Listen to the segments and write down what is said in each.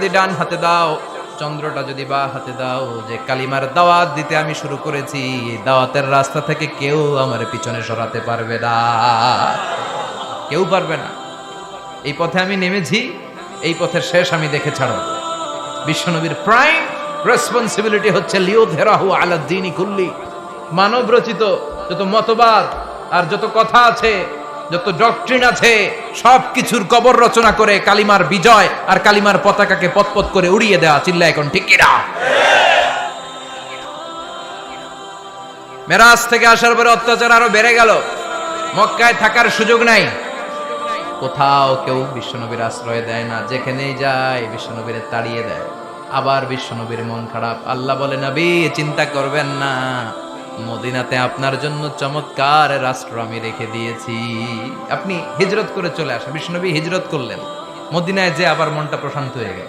যদি ডান হাতে দাও, চন্দ্রটা যদি বা হাতে দাও, যে কালিমার দাওয়াত দিতে আমি শুরু করেছি, দাওয়াতের রাস্তা থেকে কেউ আমার পিছনে সরাতে পারবে না। কেউ পারবে না। এই পথে আমি নেমেছি, এই পথের শেষ আমি দেখে ছাড়ব। বিশ্বনবীর প্রাইম রেসপন্সিবিলিটি হচ্ছে লিও ধেরাহু আলাদ্দিনী কুল্লি মানব রচিত যত মতবাদ আর যত কথা আছে যত ডক্ট্রিন আছে, সব কিছুর কবর রচনা করে কালিমার বিজয় আর কালিমার পতাকাকে পতপত করে উড়িয়ে দেওয়া চিল্লা এখন ঠিক কিনা? মেরাজ থেকে আসার পরে অত্যাচার আরও বেড়ে গেল। মক্কায় থাকার সুযোগ নাই। কোথাও কেউ বিশ্বনবীর আশ্রয় দেয় না, যেখানেই যায় বিশ্বনবীর তাড়িয়ে দেয়। আবার বিশ্বনবীর মন খারাপ। আল্লাহ বলে, নবী, চিন্তা করবেন না। মদিনাতে আপনার জন্য চমৎকার রাষ্ট্র আমি রেখে দিয়েছি। আপনি হিজরত করে চলে আসেন। বিশ্বনবী হিজরত করলেন। মদিনায় যে আবার মনটা প্রশান্ত হয়ে গেল।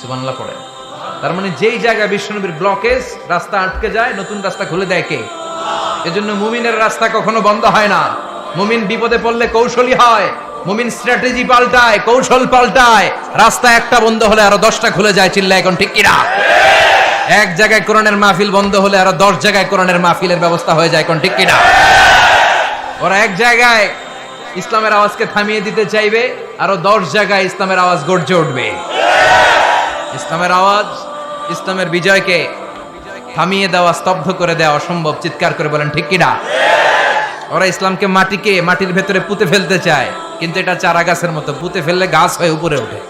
সুবহানাল্লাহ পড়ে তার মানে যেই জায়গায় বিশ্বনবীর ব্লকেজ রাস্তা আটকে যায়, নতুন রাস্তা খুলে দেয় কে? এজন্য মুমিনের রাস্তা কখনো বন্ধ হয় না। মুমিন বিপদে পড়লে কৌশলী হয়। মুমিন স্ট্র্যাটেজি পাল্টায়, কৌশল পাল্টায়। রাস্তা একটা বন্ধ হলে আরও দশটা খুলে যায় চিল্লা এখন ঠিক কিনা? এক জায়গায় কোরআনের মাহফিল বন্ধ হলে আরও দশ জায়গায় কোরআনের মাহফিলের ব্যবস্থা হয়ে যায়, কোন ঠিক কিনা? ওরা এক জায়গায় ইসলামের আওয়াজকে থামিয়ে দিতে চাইবে, আরও দশ জায়গায় ইসলামের আওয়াজ গর্জে উঠবে। ইসলামের আওয়াজ, ইসলামের বিজয়কে থামিয়ে দেওয়া, স্তব্ধ করে দেওয়া অসম্ভব, চিৎকার করে বলেন, ঠিক কিনা? ওরা ইসলামকে মাটিকে, মাটির ভেতরে পুঁতে ফেলতে চায়, কিন্তু এটা চারা গাছের মতো, পুঁতে ফেললে গাছ হয়ে উপরে ওঠে।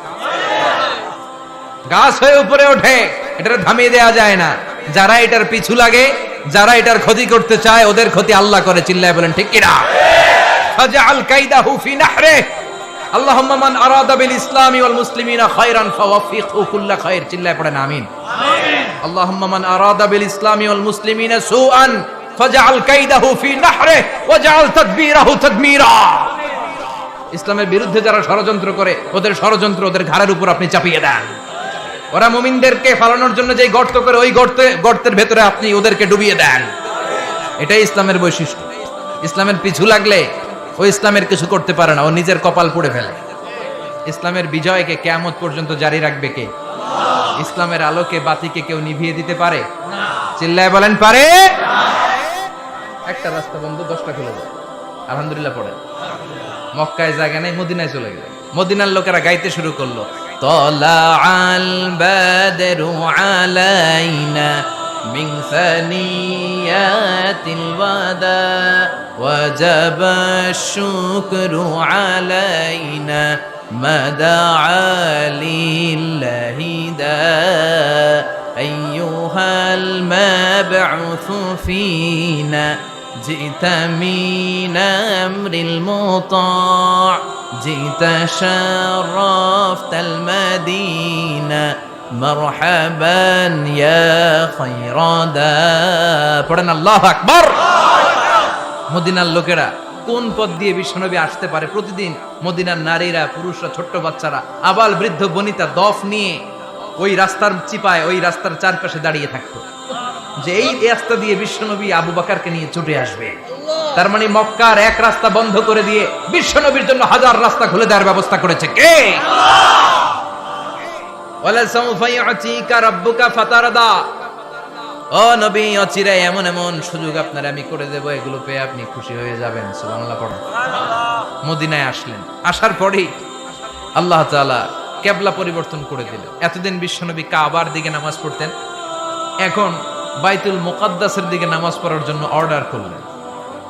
গাছ হয়ে উপরে ওঠে। এটা থামিয়ে দেওয়া যায় না। যারা এটার পিছু লাগে, যারা এটার ক্ষতি করতে চায়, ওদের ক্ষতি আল্লাহ করে, চিল্লায় বলেন, ঠিক কিনা? ফাজআল কাইদাহু ফি নাহরে। আল্লাহুম্মা মান আরাদা বিল ইসলামি ওয়াল মুসলিমিনা খায়রান ফাওয়াফিকহু কুল্লা খায়র। চিল্লায় পড়েন, আমিন। আল্লাহুম্মা মান আরাদা বিল ইসলামি ওয়াল মুসলিমিনা সুআন। ফাজআল কাইদাহু ফি নাহরে। ওয়াজআল তাদবীরাহু তাদমীরা। ইসলামের বিরুদ্ধে যারা ষড়যন্ত্র করে, ওদের ষড়যন্ত্র ওদের ঘাড়ের উপর আপনি চাপিয়ে দেন। ওরা মুমিনদেরকে ফালানোর জন্য যে গর্ত করে ওই গর্তে, গর্তের ভেতরে আপনি ওদেরকে ডুবিয়ে দেন। এটাই ইসলামের বৈশিষ্ট্য। ইসলামের পিছু লাগলে ও ইসলামের কিছু করতে পারে না, ও নিজের কপাল পুড়ে ফেলে। ইসলামের বিজয়কে কেয়ামত পর্যন্ত জারি রাখবে কে? ইসলামের আলোকে বাতিকে কেউ নিভিয়ে দিতে পারে? চিল্লায় বলেন, পারে? একটা রাস্তা বন্ধ, দশটা খুলে যায়। আলহামদুলিল্লাহ, পড়ে। মক্কায় জায়গা নেই, মদিনায় চলে গেল। মদিনার লোকেরা গাইতে শুরু করল। طلع البدر علينا من ثنيات الوداع وجب الشكر علينا ما دعا لله داء أيها المبعوث فينا. جئت من أمر المطاع جئت شرفت المدينة مرحبا يا خير دا পড়েন আল্লাহ আকবার মদিনার লোকেরা কোন পথ দিয়ে বিশ্বনবী আসতে পারে প্রতিদিন মদিনার নারীরা পুরুষরা ছোট্ট বাচ্চারা আবাল বৃদ্ধ বনিতা দফ নিয়ে ওই রাস্তার চিপায় ওই রাস্তার চারপাশে দাঁড়িয়ে থাকতো যে এই রাস্তা দিয়ে বিশ্বনবী আবু বাকারকে নিয়ে ছুটে আসবে। তার মানে মক্কার এক রাস্তা বন্ধ করে দিয়ে বিশ্বনবীর জন্য হাজার রাস্তা খুলে দেওয়ার ব্যবস্থা করেছে কে? ও নবী অচিরে এমন এমন সুযোগ আপনার আমি করে দেব এগুলো পেয়ে আপনি খুশি হয়ে যাবেন। সুবহানাল্লাহ মদিনায় আসলেন। আসার পরেই আল্লাহ তাআলা কেবলা পরিবর্তন করে দিল এতদিন বিশ্বনবী কাবার দিকে নামাজ পড়তেন। এখন বাইতুল মুকাদ্দাসের দিকে নামাজ পড়ার জন্য অর্ডার করলেন।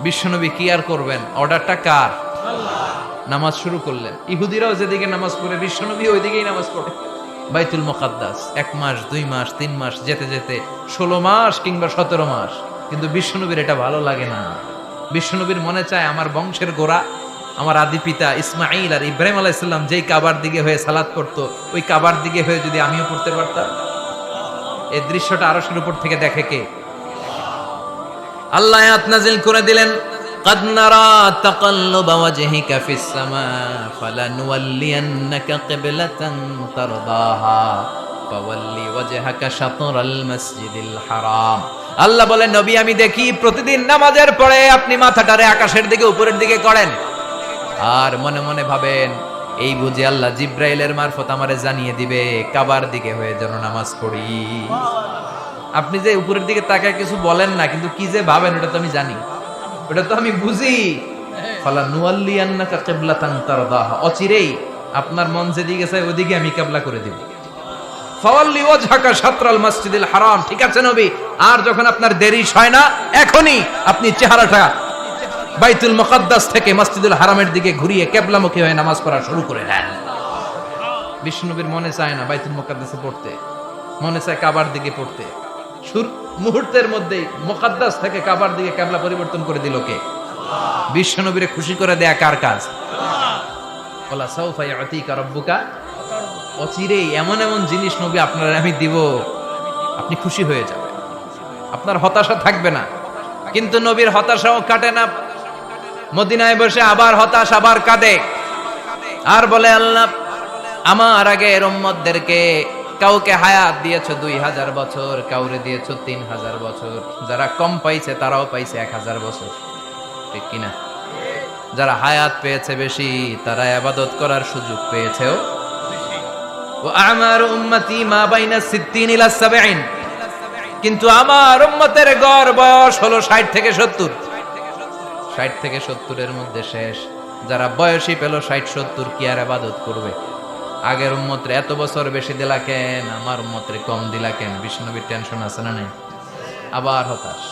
বিশ্বনবী কি আর করবেন? অর্ডারটা কার? নামাজ শুরু করলেন। ইহুদিরাও যেদিকে নামাজ পড়ে বিশ্বনবী ওই দিকেই নামাজ পড়ে। বাইতুল মুকাদ্দাস এক মাস দুই মাস তিন মাস যেতে যেতে ষোলো মাস কিংবা সতেরো মাস। কিন্তু বিশ্বনবীর এটা ভালো লাগে না। বিশ্বনবীর মনে চায় আমার বংশের গোড়া আমার আদি পিতা ইসমাইল আর ইব্রাহিম আলাইসাল্লাম যেই কাবার দিকে হয়ে সালাদ করতো ওই কাবার দিকে হয়ে যদি আমিও পড়তে পারতাম। এই দৃশ্যটা আরশের উপর থেকে দেখে কে আল্লাহ আয়াত নাজিল করে দিলেন قد نرى تقلب وجهك في السماء فلنولينك قبلة ترضاها فولي وجهك شطر المسجد الحرام আল্লাহ বলেন নবী আমি দেখি প্রতিদিন নামাজের পরে আপনি মাথাটারে আকাশের দিকে উপরের দিকে করেন আর মনে মনে ভাবেন এই বুঝে আল্লাহ জিব্রাইলের মারফত আমারে জানিয়ে দিবে, কাবার দিকে হয়ে যেন নামাজ পড়ি। আপনি যে উপরের দিকে তাকায় কিছু বলেন না, কিন্তু কি যে ভাবেন, ওটা তো আমি জানি। ওটা তো আমি বুঝি। ফালা তারদাহা। অচিরেই আপনার মন যেদিকে চায় ওদিকে আমি কিবলা করে দিব। ফাওয়াল্লি ওয়াজহাকা শাতরাল মসজিদিল হারাম। ঠিক আছে নবী, আর যখন আপনার দেরি হয় না, এখনই আপনি চেহারাটা বাইতুল মুকাদ্দাস থেকে মসজিদুল হারামের দিকে ঘুরিয়ে কেবলামুখী হয়ে নামাজ পড়া শুরু করে দেন। বিষ্ণুনবীর মনে চায় না বাইতুল মুকাদ্দাসে পড়তে। মনে চায় কাবার দিকে পড়তে। সুর মুহূর্তের মধ্যেই মুকাদ্দাস থেকে কাবার দিকে কেবলা পরিবর্তন করে দিল কে? বিশ্বনবীরে খুশি করে দেয়া কার কাজ? ওলা সাউফা ইয়াতিকা রাব্বুকা। অচিরেই এমন এমন জিনিস নবী আপনার আমি দিব, আপনি খুশি হয়ে যাবেন। আপনার হতাশা থাকবে না। কিন্তু নবীর হতাশাও কাটে না। মদিনায় বসে আবার হতাশ, আবার কাঁদে। আর বলে, আল্লাহ, আমার আগে রম্মদদেরকে কাউকে হায়াত দিয়েছ দুই হাজার বছর, কাউরে দিয়েছ তিন হাজার বছর। যারা কম পাইছে, তারাও পাইছে এক হাজার বছর। ঠিক কিনা যারা হায়াত পেয়েছে বেশি, তারা আবাদত করার সুযোগ পেয়েছেও। আমার উম্মতি, মা বাইনা সিদ্দিন ইলা কিন্তু আমার উম্মতের গড় বয়স হলো ষাট থেকে সত্তর। ষাট থেকে সত্তরের মধ্যে শেষ। যারা বয়সী পেল ষাট সত্তর কি আর আবাদত করবে? আগের উম্মতরে এত বছর বেশি দিলা কেন? আমার উম্মতরে কম দিলা কেন? বিষ্ণুবীর টেনশন আছে না নাই? আবার হতাশ।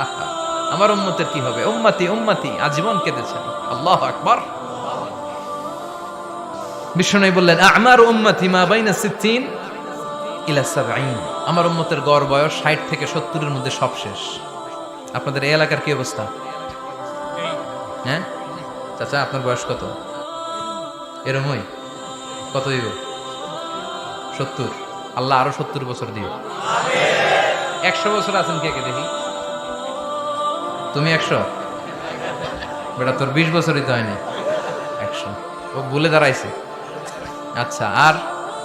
আহা, আমার উম্মতের কি হবে? উম্মতি উম্মাতি আজীবন কেঁদেছেন আল্লাহ আকবার। বিষ্ণু বললেন আমার উম্মতি মা বাইনা আমার উম্মতের গড় বয়স 60 থেকে সত্তরের মধ্যে সব শেষ। আপনাদের এই এলাকার কি অবস্থা? হ্যাঁ? চাচা, আপনার বয়স কত? এরমই কত দিব? সত্তর। আল্লাহ আরও সত্তর বছর দিও একশো বছর আছেন কে কে দেখি? তুমি একশো? বেটা, তোর বিশ বছরই তো হয়নি। একশো। ও ভুলে দাঁড়াইছে। আচ্ছা আর?